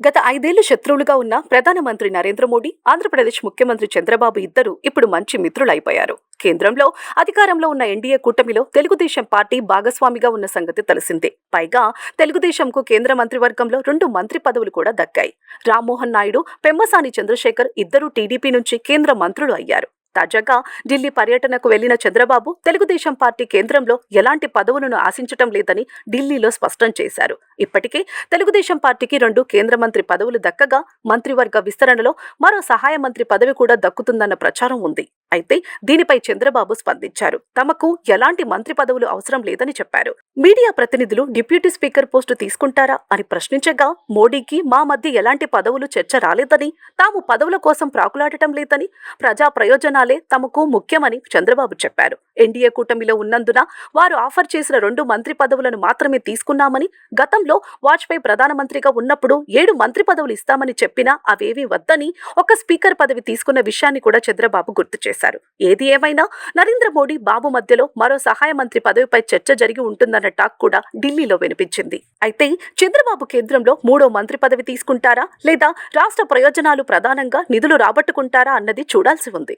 గత ఐదేళ్ళు శత్రువులుగా ఉన్న ప్రధానమంత్రి నరేంద్ర మోడీ ఆంధ్రప్రదేశ్ ముఖ్యమంత్రి చంద్రబాబు ఇద్దరు ఇప్పుడు మంచి మిత్రులైపోయారు. కేంద్రంలో అధికారంలో ఉన్న ఎన్డీఏ కూటమిలో తెలుగుదేశం పార్టీ భాగస్వామిగా ఉన్న సంగతి తెలిసిందే. పైగా తెలుగుదేశంకు కేంద్ర మంత్రివర్గంలో రెండు మంత్రి పదవులు కూడా దక్కాయి. రామ్మోహన్ నాయుడు పెమ్మసాని చంద్రశేఖర్ ఇద్దరు టీడీపీ నుంచి కేంద్ర మంత్రులు అయ్యారు. తాజాగా ఢిల్లీ పర్యటనకు వెళ్ళిన చంద్రబాబు తెలుగుదేశం పార్టీ కేంద్రంలో ఎలాంటి పదవులను ఆశించటం లేదని ఢిల్లీలో స్పష్టం చేశారు. ఇప్పటికే తెలుగుదేశం పార్టీకి రెండు కేంద్ర మంత్రి పదవులు దక్కగా మంత్రివర్గ విస్తరణలో మరో సహాయ మంత్రి పదవి కూడా దక్కుతుందన్న ప్రచారం ఉంది. అయితే దీనిపై చంద్రబాబు స్పందించారు. తమకు ఎలాంటి మంత్రి పదవులు అవసరం లేదని చెప్పారు. మీడియా ప్రతినిధులు డిప్యూటీ స్పీకర్ పోస్టు తీసుకుంటారా అని ప్రశ్నించగా మోడీకి మా మధ్య ఎలాంటి పదవులు చర్చ రాలేదని తాము పదవుల కోసం ప్రాకులాడటం లేదని ప్రజా ప్రయోజనాలే తమకు ముఖ్యమని చంద్రబాబు చెప్పారు. ఎన్డీఏ కూటమిలో ఉన్నందున వారు ఆఫర్ చేసిన రెండు మంత్రి పదవులను మాత్రమే తీసుకున్నామని గతంలో వాజ్పేయి ప్రధానమంత్రిగా ఉన్నప్పుడు ఏడు మంత్రి పదవులు ఇస్తామని చెప్పినా అవేవీ వద్దని ఒక స్పీకర్ పదవి తీసుకున్న విషయాన్ని కూడా చంద్రబాబు గుర్తు చేశారు. ఏది ఏమైనా? నరేంద్ర మోడీ బాబు మధ్యలో మరో సహాయ మంత్రి పదవిపై చర్చ జరిగి ఉంటుందన్న టాక్ కూడా ఢిల్లీలో వినిపించింది. అయితే చంద్రబాబు కేంద్రంలో మూడో మంత్రి పదవి తీసుకుంటారా? లేదా రాష్ట్ర ప్రయోజనాలు ప్రధానంగా నిధులు రాబట్టుకుంటారా? అన్నది చూడాల్సి ఉంది.